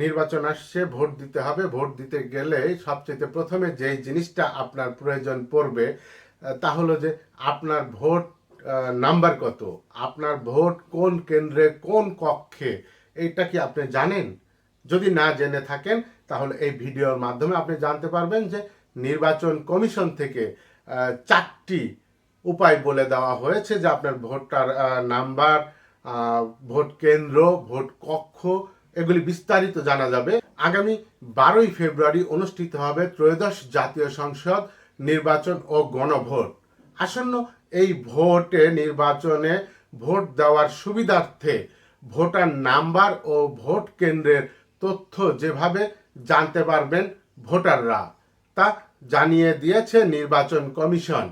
নির্বাচন আসছে, ভোট দিতে হবে। ভোট দিতে গেলে সবচেয়ে প্রথমে যেই জিনিসটা আপনার প্রয়োজন পড়বে তা হলো যে আপনার ভোট নাম্বার কত? আপনার ভোট কোন কেন্দ্রে, কোন কক্ষে? এইটা কি আপনি জানেন? যদি না জেনে থাকেন, তাহলে এই ভিডিওর মাধ্যমে আপনি জানতে পারবেন যে নির্বাচন কমিশন থেকে চারটি উপায় বলে দেওয়া হয়েছে যে আপনার ভোটার নাম্বার ভোট কেন্দ্র, ভোট কক্ষ এগুলি বিস্তারিত জানা যাবে। আগামী বারোই ফেব্রুয়ারি অনুষ্ঠিত হবে ত্রয়োদশ জাতীয় সংসদ নির্বাচন ও গণভোট। আসন্ন এই ভোটে নির্বাচনে ভোট দেওয়ার সুবিধার্থে ভোটার নাম্বার ও ভোট কেন্দ্রের তথ্য যেভাবে জানতে পারবেন ভোটাররা, তা জানিয়ে দিয়েছে নির্বাচন কমিশন।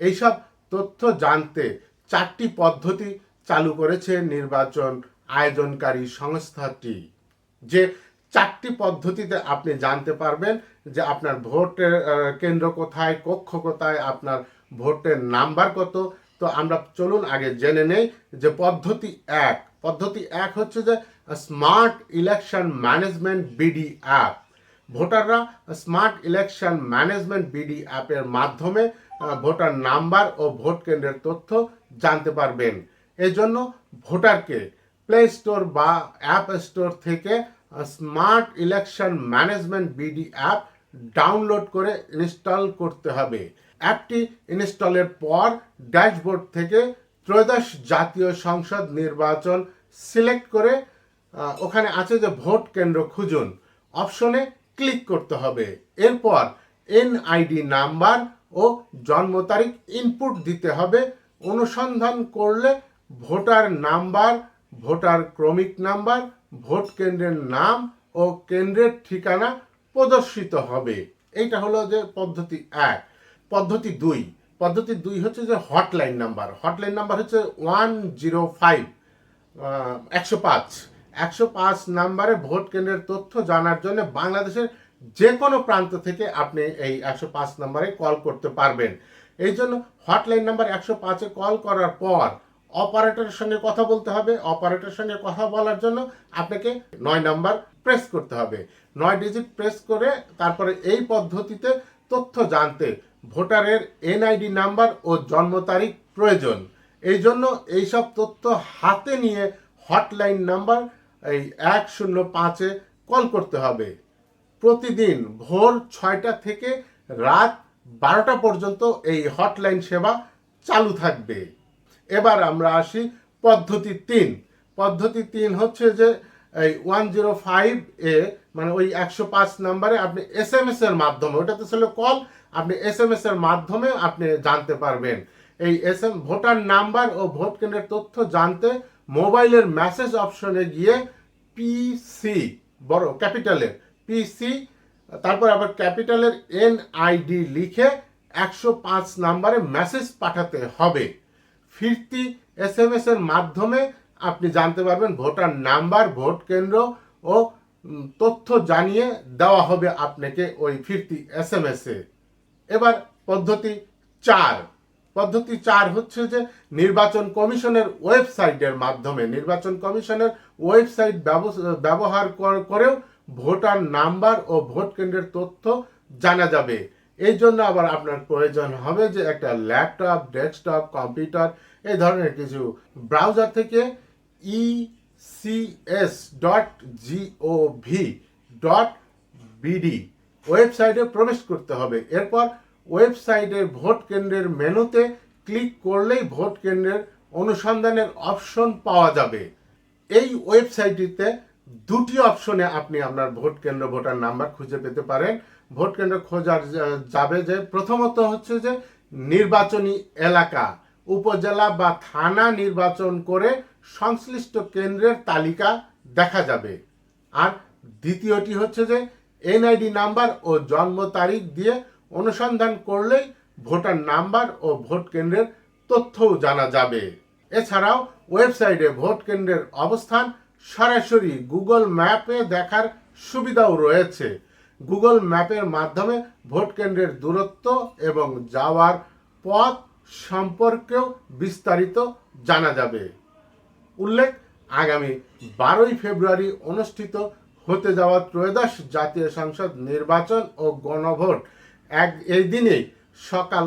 এইসব তথ্য জানতে চারটি পদ্ধতি চালু করেছে নির্বাচন আয়োজনকারী সংস্থাটি। যে চারটি পদ্ধতিতে আপনি জানতে পারবেন যে আপনার ভোটের কেন্দ্র কোথায়, কক্ষ কোথায়, আপনার ভোটের নাম্বার কত। তো আমরা চলুন আগে জেনে নেই যে পদ্ধতি এক। পদ্ধতি এক হচ্ছে যে smart election management BD app. ভোটাররা স্মার্ট ইলেকশন ম্যানেজমেন্ট বিডি অ্যাপের মাধ্যমে ভোটার নাম্বার ও ভোট কেন্দ্রের তথ্য জানতে পারবেন। এজন্য ভোটারকে প্লে স্টোর বা অ্যাপ স্টোর থেকে smart election management BD app download করে ইনস্টল করতে হবে। অ্যাপটি ইনস্টলের পর ড্যাশবোর্ড থেকে ত্রয়োদশ জাতীয় সংসদ নির্বাচন সিলেক্ট করে ওখানে আছে যে ভোট কেন্দ্র খুঁজুন। অপশনে ক্লিক করতে হবে। এরপর এনআইডি নাম্বার ও জন্ম তারিখ ইনপুট দিতে হবে। অনুসন্ধান করলে ভোটার নাম্বার ভোটার ক্রমিক নাম্বার, ভোট কেন্দ্রের নাম ও কেন্দ্রের ঠিকানা প্রদর্শিত হবে। এইটা হলো যে পদ্ধতি এক। পদ্ধতি দুই। পদ্ধতি দুই হচ্ছে যে হটলাইন নাম্বার। হটলাইন নাম্বার হচ্ছে ওয়ান জিরো ফাইভ একশো পাঁচ। একশো পাঁচ নাম্বারে ভোট কেন্দ্রের তথ্য জানার জন্য বাংলাদেশের যে কোনো প্রান্ত থেকে আপনি এই একশো পাঁচ নাম্বারে কল করতে পারবেন। এই জন্য হটলাইন নাম্বার একশো পাঁচে কল করার পর অপারেটরের সঙ্গে কথা বলতে হবে, অপারেটরের সঙ্গে কথা বলার জন্য আপনাকে নয় নাম্বার প্রেস করতে হবে। নয় ডিজিট প্রেস করে তারপরে এই পদ্ধতিতে তথ্য জানতে, ভোটারের এনআইডি নাম্বার ও জন্ম তারিখ প্রয়োজন। এই জন্য এইসব তথ্য হাতে নিয়ে হটলাইন নাম্বার এই এক শূন্য পাঁচে কল করতে হবে। প্রতিদিন ভোর ছয়টা থেকে রাত বারোটা পর্যন্ত এই হটলাইন সেবা চালু থাকবে। এবার আমরা আসি পদ্ধতি তিন। পদ্ধতি তিন হচ্ছে যে, এই ওয়ান জিরো ফাইভ এ মানে ওই একশো পাঁচ নাম্বারে আপনি এস এম এস এর মাধ্যমে ওটা তো ছিল কল, আপনি এস এম এস এর মাধ্যমে আপনি জানতে পারবেন। এই এস এম ভোটার নাম্বার ও ভোট কেন্দ্রের তথ্য জানতে মোবাইলের মেসেজ অপশনে গিয়ে পিসি বড় ক্যাপিটালের পিসি তারপর আবার ক্যাপিটালের এন আইডি লিখে একশো পাঁচ নাম্বারে মেসেজ পাঠাতে হবে। ফিরতি এস এম এর মাধ্যমে আপনি জানতে পারবেন ভোটার নাম্বার, ভোট কেন্দ্র ও তথ্য জানিয়ে দেওয়া হবে আপনাকে ওই ফিরতি এস এম এস এবার পদ্ধতি চার। পদ্ধতি চার হচ্ছে যে নির্বাচন কমিশনের ওয়েবসাইটের মাধ্যমে, নির্বাচন কমিশনের ওয়েবসাইট ব্যব- ব্যবহার করেও ভোটার নাম্বার ও ভোট কেন্দ্রের তথ্য জানা যাবে। এই জন্য আবার আপনার প্রয়োজন হবে যে একটা ল্যাপটপ, ডেস্কটপ, কম্পিউটার, এই ধরনের কিছু ব্রাউজার থেকে E CS dot GOV dot BD ওয়েবসাইটে প্রবেশ করতে হবে। এরপর ওয়েবসাইটের ভোট কেন্দ্রের মেনুতে ক্লিক করলেই ভোট কেন্দ্রের অনুসন্ধানের অপশন পাওয়া যাবে। এই ওয়েবসাইটটিতে দুটি অপশনে আপনি আপনার ভোট কেন্দ্র ভোটার নাম্বার খুঁজে পেতে পারেন। ভোট কেন্দ্র খোঁজার যাবে যে, প্রথমত হচ্ছে যে নির্বাচনী এলাকা, উপজেলা বা থানা নির্বাচন করে সংশ্লিষ্ট কেন্দ্রের তালিকা দেখা যাবে। আর দ্বিতীয়টি হচ্ছে যে এনআইডি নাম্বার ও জন্ম তারিখ দিয়ে অনুসন্ধান করলেই ভোটার নাম্বার ও ভোট কেন্দ্রের তথ্যও জানা যাবে। এছাড়াও ওয়েবসাইটে ভোট কেন্দ্রের অবস্থান সরাসরি গুগল ম্যাপে দেখার সুবিধাও রয়েছে। গুগল ম্যাপের মাধ্যমে ভোট কেন্দ্রের দূরত্ব এবং যাওয়ার পথ সম্পর্কেও বিস্তারিত জানা যাবে। উল্লেখ, আগামী বারোই ফেব্রুয়ারি অনুষ্ঠিত হতে যাওয়া ত্রয়োদশ জাতীয় সংসদ নির্বাচন ও গণভোট এক, এই দিনেই সকাল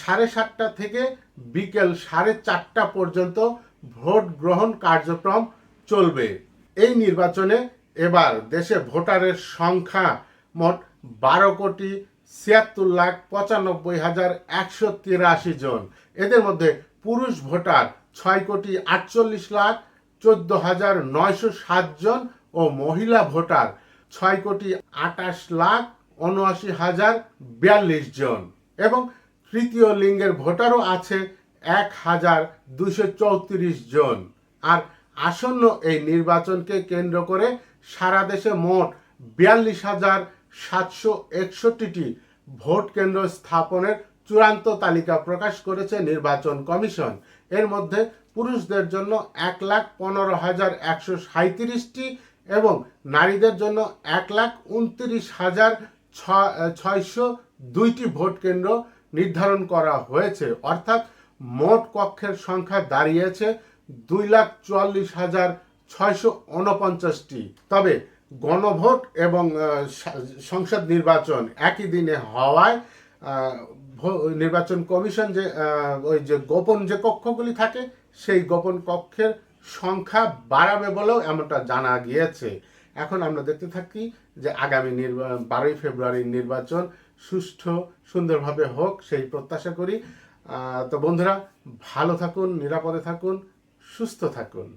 সাড়ে সাতটা থেকে বিকেল সাড়ে চারটা পর্যন্ত ভোট গ্রহণ কার্যক্রম চলবে। এই নির্বাচনে এবার দেশে ভোটারের সংখ্যা মোট বারো কোটি ছিয়াত্তর লাখ পঁচানব্বই হাজার একশো তিরাশি জন। এদের মধ্যে পুরুষ ভোটার ছয় কোটি আটচল্লিশ লাখ চোদ্দ হাজার নয়শো সাত জন ও মহিলা ভোটার ছয় কোটি আটাশ লাখ উনআশি হাজার বিয়াল্লিশ জন। এবং তৃতীয় লিঙ্গের ভোটারও আছে এক হাজার দুশো চৌত্রিশ জন। আর আসন্ন এই নির্বাচনকে কেন্দ্র করে সারা দেশে মোট বিয়াল্লিশ হাজার সাতশো একষট্টিটি ভোট কেন্দ্র স্থাপনের চূড়ান্ত তালিকা প্রকাশ করেছে নির্বাচন কমিশন। এর মধ্যে পুরুষদের জন্য এক লাখ পনেরো হাজার একশো সাঁত্রিশটি এবং নারীদের জন্য এক লাখ উনত্রিশ হাজার ছয়শো দুইটি ভোট কেন্দ্র নির্ধারণ করা হয়েছে। অর্থাৎ মোট কক্ষের সংখ্যা দাঁড়িয়েছে দুই লাখ চুয়াল্লিশ হাজার ছয়শো উনপঞ্চাশটি। তবে গণভোট এবং সংসদ নির্বাচন একই দিনে হওয়ায় নির্বাচন কমিশন যে ওই যে গোপন যে কক্ষগুলি থাকে, সেই গোপন কক্ষের সংখ্যা বাড়াবে বলেও এমনটা জানা গিয়েছে। এখন আমরা দেখতে থাকি যে আগামী নির্বা, বারোই ফেব্রুয়ারির নির্বাচন সুষ্ঠু, সুন্দরভাবে হোক সেই প্রত্যাশা করি। তো বন্ধুরা, ভালো থাকুন, নিরাপদে থাকুন, সুস্থ থাকুন।